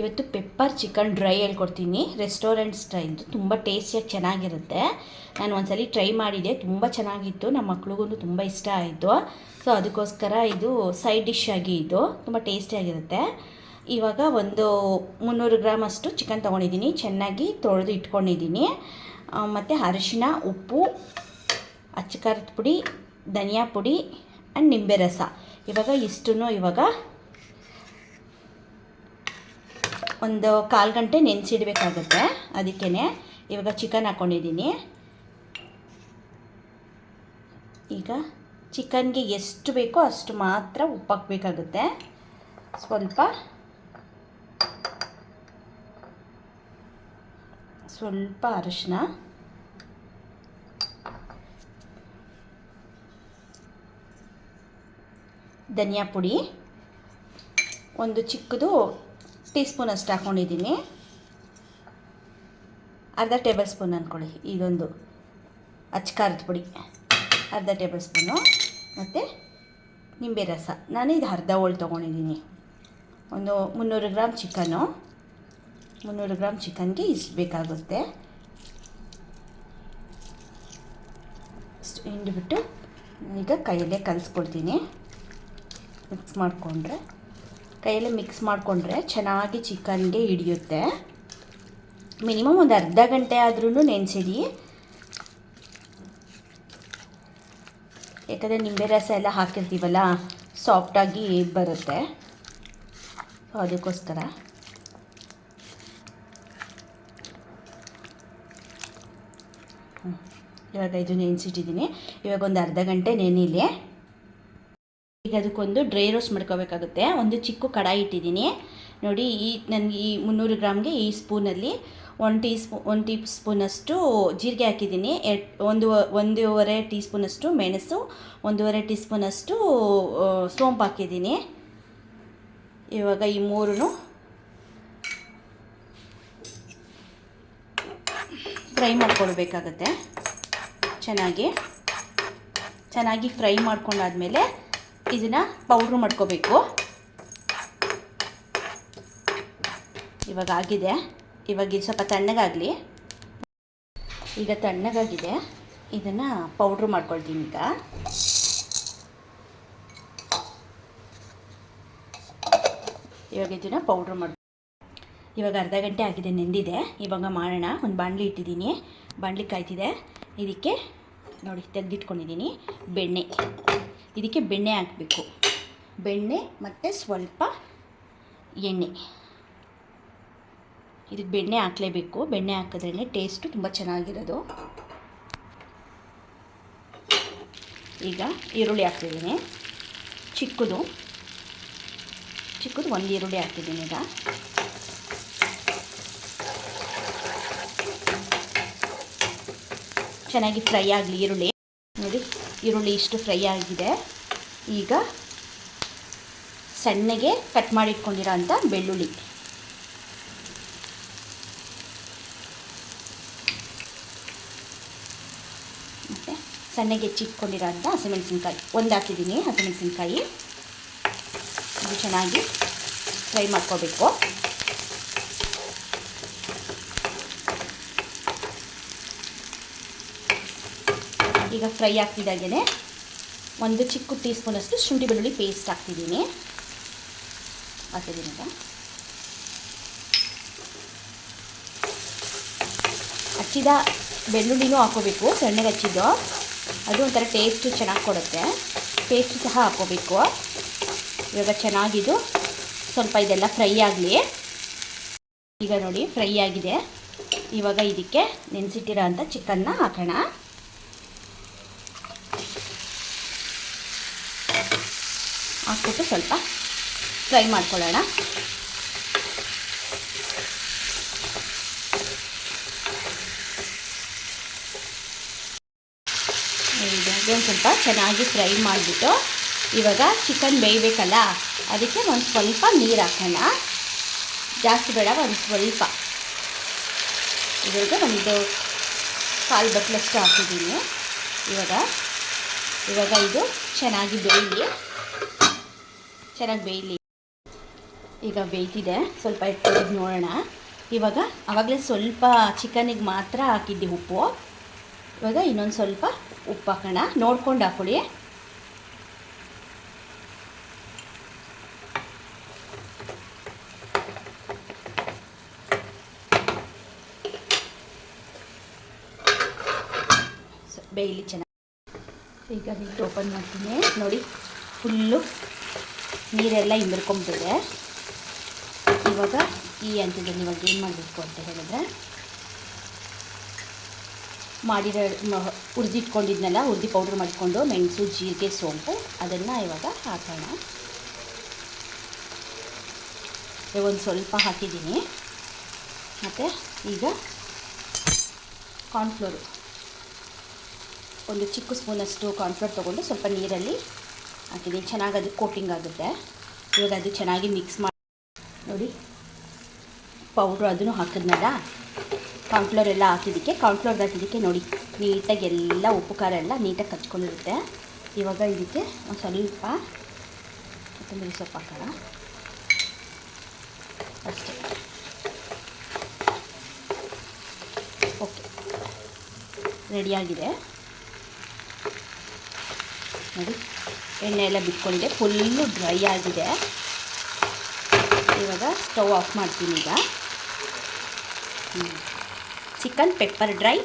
ಇವತ್ತು pepper chicken dry ಹೇಳ್ಕೊಡ್ತೀನಿ. Restaurant ಸ್ಟೈಲ್ದು ತುಂಬ ಟೇಸ್ಟಿಯಾಗಿ ಚೆನ್ನಾಗಿರುತ್ತೆ. ನಾನು ಒಂದ್ಸಲಿ ಟ್ರೈ ಮಾಡಿದೆ. ತುಂಬ ಚೆನ್ನಾಗಿತ್ತು. ನಮ್ಮ ಮಕ್ಳಿಗೂ ತುಂಬ ಇಷ್ಟ ಆಯಿತು. ಸೊ ಅದಕ್ಕೋಸ್ಕರ ಇದು ಸೈಡ್ ಡಿಶ್ ಆಗಿ ಇದು. ತುಂಬ ಟೇಸ್ಟಿಯಾಗಿರುತ್ತೆ ಇವಾಗ ಒಂದು ಮುನ್ನೂರು ಗ್ರಾಮ್ ಅಷ್ಟು ಚಿಕನ್ ತೊಗೊಂಡಿದ್ದೀನಿ. ಚೆನ್ನಾಗಿ ತೊಳೆದು ಇಟ್ಕೊಂಡಿದ್ದೀನಿ. ಮತ್ತು ಅರಿಶಿನ ಉಪ್ಪು ಅಚ್ಚ ಖಾರದ ಪುಡಿ, ಧನಿಯಾ ಪುಡಿ ಆ್ಯಂಡ್ ನಿಂಬೆ ರಸ. ಇವಾಗ ಇಷ್ಟನ್ನು ಇವಾಗ ಒಂದು ಕಾಲು ಗಂಟೆ ನೆನೆಸಿಡ್ಬೇಕಾಗುತ್ತೆ. ಅದಕ್ಕೇ ಇವಾಗ ಚಿಕನ್ ಹಾಕ್ಕೊಂಡಿದ್ದೀನಿ ಈಗ ಚಿಕನ್ಗೆ ಎಷ್ಟು ಬೇಕೋ ಅಷ್ಟು ಮಾತ್ರ ಉಪ್ಪು ಹಾಕಬೇಕಾಗುತ್ತೆ ಸ್ವಲ್ಪ ಸ್ವಲ್ಪ ಅರಿಶಿನ. ಧನಿಯಾ ಪುಡಿ. ಒಂದು ಚಿಕ್ಕದು ಟೀ ಸ್ಪೂನ್ ಅಷ್ಟು ಹಾಕ್ಕೊಂಡಿದ್ದೀನಿ ಅರ್ಧ ಟೇಬಲ್ ಸ್ಪೂನ್ ಅಂದ್ಕೊಳ್ಳಿ ಇದೊಂದು ಅಚ್ಚ ಖಾರದ ಪುಡಿ. ಅರ್ಧ ಟೇಬಲ್ ಸ್ಪೂನು ಮತ್ತು ನಿಂಬೆ ರಸ. ನಾನು ಇದು ಅರ್ಧ ಹೋಳು ತೊಗೊಂಡಿದ್ದೀನಿ. ಒಂದು ಮುನ್ನೂರು ಗ್ರಾಮ್ ಚಿಕನು ಮುನ್ನೂರು ಗ್ರಾಮ್ ಚಿಕನ್ಗೆ ಇಷ್ಟು ಬೇಕಾಗುತ್ತೆ. ಹಿಂಡಿಬಿಟ್ಟು ಈಗ ಕೈಯಲ್ಲೇ ಕಲಿಸ್ಕೊಳ್ತೀನಿ ಮಿಕ್ಸ್ ಮಾಡಿಕೊಂಡ್ರೆ ಕೈಯಲ್ಲೇ ಮಿಕ್ಸ್ ಮಾಡಿಕೊಂಡ್ರೆ ಚೆನ್ನಾಗಿ ಚಿಕನ್ಗೆ ಹಿಡಿಯುತ್ತೆ. ಮಿನಿಮಮ್ ಒಂದು ಅರ್ಧ ಗಂಟೆ ಆದ್ರೂ ನೆನೆಸಿಡಿ. ಯಾಕಂದರೆ ನಿಂಬೆ ರಸ ಎಲ್ಲ ಹಾಕಿರ್ತೀವಲ್ಲ ಸಾಫ್ಟಾಗಿ ಬರುತ್ತೆ. ಸೊ ಅದಕ್ಕೋಸ್ಕರ. ಇವಾಗ ಇದು ನೆನೆಸಿಟ್ಟಿದ್ದೀನಿ. ಇವಾಗ ಒಂದು ಅರ್ಧ ಗಂಟೆ ನೆನಿಲಿ ಈಗ ಅದಕ್ಕೊಂದು ಡ್ರೈ ರೋಸ್ಟ್ ಮಾಡ್ಕೋಬೇಕಾಗುತ್ತೆ. ಒಂದು ಚಿಕ್ಕ ಕಡಾಯಿ ಇಟ್ಟಿದ್ದೀನಿ. ನೋಡಿ, ಈ ನನಗೆ ಈ ಮುನ್ನೂರು ಗ್ರಾಮ್ಗೆ ಈ ಸ್ಪೂನಲ್ಲಿ ಒನ್ ಟೀ ಸ್ಪೂ ಒನ್ ಟೀ ಸ್ಪೂನಷ್ಟು ಜೀರಿಗೆ ಹಾಕಿದ್ದೀನಿ. ಎಡ್, ಒಂದು ಒಂದೂವರೆ ಟೀ ಸ್ಪೂನಷ್ಟು ಮೆಣಸು, ಒಂದೂವರೆ ಟೀ ಸ್ಪೂನಷ್ಟು ಸೋಂಪು ಹಾಕಿದ್ದೀನಿ. ಇವಾಗ ಈ ಮೂರೂ ಫ್ರೈ ಮಾಡ್ಕೊಳ್ಬೇಕಾಗತ್ತೆ. ಚೆನ್ನಾಗಿ ಚೆನ್ನಾಗಿ ಫ್ರೈ ಮಾಡ್ಕೊಂಡಾದ್ಮೇಲೆ ಇದನ್ನು ಪೌಡ್ರ್ ಮಾಡ್ಕೋಬೇಕು. ಇವಾಗ ಆಗಿದೆ. ಇವಾಗ ಇದು ಸ್ವಲ್ಪ ತಣ್ಣಗಾಗಲಿ. ಈಗ ತಣ್ಣಗಾಗಿದೆ. ಇದನ್ನು ಪೌಡ್ರ್ ಮಾಡ್ಕೊಳ್ತೀನಿ ಈಗ. ಇವಾಗ ಇದನ್ನು ಪೌಡ್ರ್ ಮಾಡಿ ಇವಾಗ ಅರ್ಧ ಗಂಟೆ ಆಗಿದೆ, ನೆಂದಿದೆ. ಇವಾಗ ಮಾಡೋಣ. ಒಂದು ಬಾಣಲಿ ಇಟ್ಟಿದ್ದೀನಿ. ಬಾಣಲಿ ಕಾಯ್ತಿದೆ. ಇದಕ್ಕೆ ನೋಡಿ ತೆಗೆದಿಟ್ಕೊಂಡಿದ್ದೀನಿ. ಬೆಣ್ಣೆ. ಇದಕ್ಕೆ ಬೆಣ್ಣೆ ಹಾಕಬೇಕು. ಬೆಣ್ಣೆ ಮತ್ತು ಸ್ವಲ್ಪ ಎಣ್ಣೆ. ಇದಕ್ಕೆ ಬೆಣ್ಣೆ ಹಾಕಲೇಬೇಕು. ಬೆಣ್ಣೆ ಹಾಕಿದ್ರೇ ಟೇಸ್ಟು ತುಂಬ ಚೆನ್ನಾಗಿರೋದು. ಈಗ ಈರುಳ್ಳಿ ಹಾಕ್ತಿದ್ದೀನಿ. ಚಿಕ್ಕದು. ಚಿಕ್ಕದು ಒಂದು ಈರುಳ್ಳಿ ಹಾಕ್ತಿದ್ದೀನಿ ಈಗ. ಚೆನ್ನಾಗಿ ಫ್ರೈ ಆಗಲಿ ಈರುಳ್ಳಿ. ನೋಡಿ. ಈರುಳ್ಳಿ ಇಷ್ಟು ಫ್ರೈ ಆಗಿದೆ. ಈಗ ಸಣ್ಣಗೆ ಕಟ್ ಮಾಡಿಟ್ಕೊಂಡಿರೋ ಅಂಥ ಬೆಳ್ಳುಳ್ಳಿ. ಮತ್ತು ಸಣ್ಣಗೆ ಹೆಚ್ಚಿಟ್ಕೊಂಡಿರೋ ಅಂಥ ಹಸಿಮೆಣಸಿನ್ಕಾಯಿ. ಒಂದು ಹಾಕಿದ್ದೀನಿ ಹಸಿಮೆಣಸಿನ್ಕಾಯಿ. ಇದು ಚೆನ್ನಾಗಿ ಫ್ರೈ ಮಾಡ್ಕೋಬೇಕು. ಈಗ ಫ್ರೈ ಆಗ್ತಿದ್ದಾಗೆ ಒಂದು ಚಿಕ್ಕ ಟೀ ಸ್ಪೂನಷ್ಟು ಶುಂಠಿ ಬೆಳ್ಳುಳ್ಳಿ ಪೇಸ್ಟ್ ಹಾಕ್ತಿದ್ದೀನಿ. ಈಗ ಹಚ್ಚಿದ ಬೆಳ್ಳುಳ್ಳಿನೂ ಹಾಕೋಬೇಕು ಸಣ್ಣಗೆ ಹಚ್ಚಿದ್ದು. ಅದು ಒಂಥರ ಟೇಸ್ಟು ಚೆನ್ನಾಗಿ ಕೊಡುತ್ತೆ. ಪೇಸ್ಟ್ ಸಹ ಹಾಕೋಬೇಕು ಇವಾಗ ಚೆನ್ನಾಗಿದ್ದು ಸ್ವಲ್ಪ ಇದೆಲ್ಲ ಫ್ರೈ ಆಗಲಿ. ಈಗ ನೋಡಿ ಫ್ರೈ ಆಗಿದೆ. ಇವಾಗ ಇದಕ್ಕೆ ನೆನೆಸಿಟ್ಟಿರೋ ಅಂಥ ಚಿಕನ್ನ ಹಾಕೋಣ. ಹಾಕ್ಬಿಟ್ಟು ಸ್ವಲ್ಪ ಫ್ರೈ ಮಾಡ್ಕೊಳ್ಳೋಣ. ಒಂದು ಸ್ವಲ್ಪ ಚೆನ್ನಾಗಿ ಫ್ರೈ ಮಾಡಿಬಿಟ್ಟು ಇವಾಗ ಚಿಕನ್ ಬೇಯಬೇಕಲ್ಲ, ಅದಕ್ಕೆ ಒಂದು ಸ್ವಲ್ಪ ನೀರು ಹಾಕೋಣ. ಜಾಸ್ತಿ ಬೇಡ, ಒಂದು ಸ್ವಲ್ಪ. ಇವಾಗ ಒಂದು ಕಾಲು ಬಟ್ಲಷ್ಟು ಹಾಕಿದ್ದೀನಿ. ಇವಾಗ ಇವಾಗ ಇದು ಚೆನ್ನಾಗಿ ಬೇಯಲಿ. ಚೆನ್ನಾಗಿ ಬೇಯಲಿ. ಈಗ ಬೇಯ್ತಿದೆ. ಸ್ವಲ್ಪ ಎತ್ತಿದ್ದು ನೋಡೋಣ. ಇವಾಗ ಆವಾಗಲೇ ಸ್ವಲ್ಪ ಚಿಕನಿಗೆ ಮಾತ್ರ ಹಾಕಿದ್ದೆ ಉಪ್ಪು. ಇವಾಗ ಇನ್ನೊಂದು ಸ್ವಲ್ಪ ಉಪ್ಪು ಹಾಕೋಣ. ನೋಡ್ಕೊಂಡು ಹಾಕೊಳ್ಳಿ. ಬೇಯಲಿ ಚೆನ್ನಾಗಿ. ಈಗ ನೀಟ್ ಓಪನ್ ಮಾಡ್ತೀನಿ. ನೋಡಿ, ಫುಲ್ಲು ನೀರೆಲ್ಲ ಇಂಬಿರ್ಕೊಂಬಿಟ್ಟಿದೆ ಇವಾಗ ಈ ಹಂತದಲ್ಲಿ ಇವಾಗ ಏನು ಮಾಡಬೇಕು ಅಂತ ಹೇಳಿದ್ರೆ, ಮಾಡಿರೋ ಹುರಿದಿಟ್ಕೊಂಡಿದ್ನಲ್ಲ, ಹುರಿದು ಪೌಡ್ರ್ ಮಾಡಿಕೊಂಡು ಮೆಣಸು, ಜೀರಿಗೆ, ಸೋಂಪು, ಅದನ್ನು ಇವಾಗ ಹಾಕೋಣ. ಒಂದು ಸ್ವಲ್ಪ ಹಾಕಿದ್ದೀನಿ. ಮತ್ತು ಈಗ ಕಾರ್ನ್ಫ್ಲೋರು ಒಂದು ಚಿಕ್ಕ ಸ್ಪೂನಷ್ಟು ಕಾರ್ನ್ಫ್ಲೋರ್ ತೊಗೊಂಡು ಸ್ವಲ್ಪ ನೀರಲ್ಲಿ ಹಾಕಿದ್ದೀನಿ ಚೆನ್ನಾಗಿ ಅದು ಕೋಟಿಂಗ್ ಆಗುತ್ತೆ. ಇವಾಗ ಅದು ಚೆನ್ನಾಗಿ ಮಿಕ್ಸ್ ಮಾಡಿ ನೋಡಿ. ಪೌಡ್ರು ಅದನ್ನು ಹಾಕಿದ್ನಲ್ಲ? ಕಾರ್ನ್ಫ್ಲೋರ್ ಎಲ್ಲ ಹಾಕಿದ್ದಕ್ಕೆ ಕಾರ್ನ್ಫ್ಲೋರ್ ಹಾಕಿದ್ದಕ್ಕೆ ನೋಡಿ, ನೀಟಾಗಿ ಎಲ್ಲ ಉಪ್ಪು ಖಾರ ಎಲ್ಲ ನೀಟಾಗಿ ಕಚ್ಕೊಂಡಿರುತ್ತೆ. ಇವಾಗ ಇದಕ್ಕೆ ಒಂದು ಸ್ವಲ್ಪ ಕೊತ್ತಂಬರಿ ಸೊಪ್ಪು ಹಾಕೋಣ. ಅಷ್ಟೇ. ಓಕೆ ರೆಡಿಯಾಗಿದೆ ನೋಡಿ. ಎಣ್ಣೆ ಎಲ್ಲ ಬಿಟ್ಕೊಂಡಿದೆ ಫುಲ್ಲು ಡ್ರೈ ಆಗಿದೆ. ಇವಾಗ ಸ್ಟವ್ ಆಫ್ ಮಾಡ್ತೀನಿ ಈಗ. ಚಿಕನ್ ಪೆಪ್ಪರ್ ಡ್ರೈ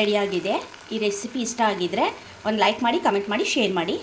ರೆಡಿಯಾಗಿದೆ ಈ ರೆಸಿಪಿ ಇಷ್ಟ ಆಗಿದ್ದರೆ ಒಂದು ಲೈಕ್ ಮಾಡಿ, ಕಮೆಂಟ್ ಮಾಡಿ, ಶೇರ್ ಮಾಡಿ.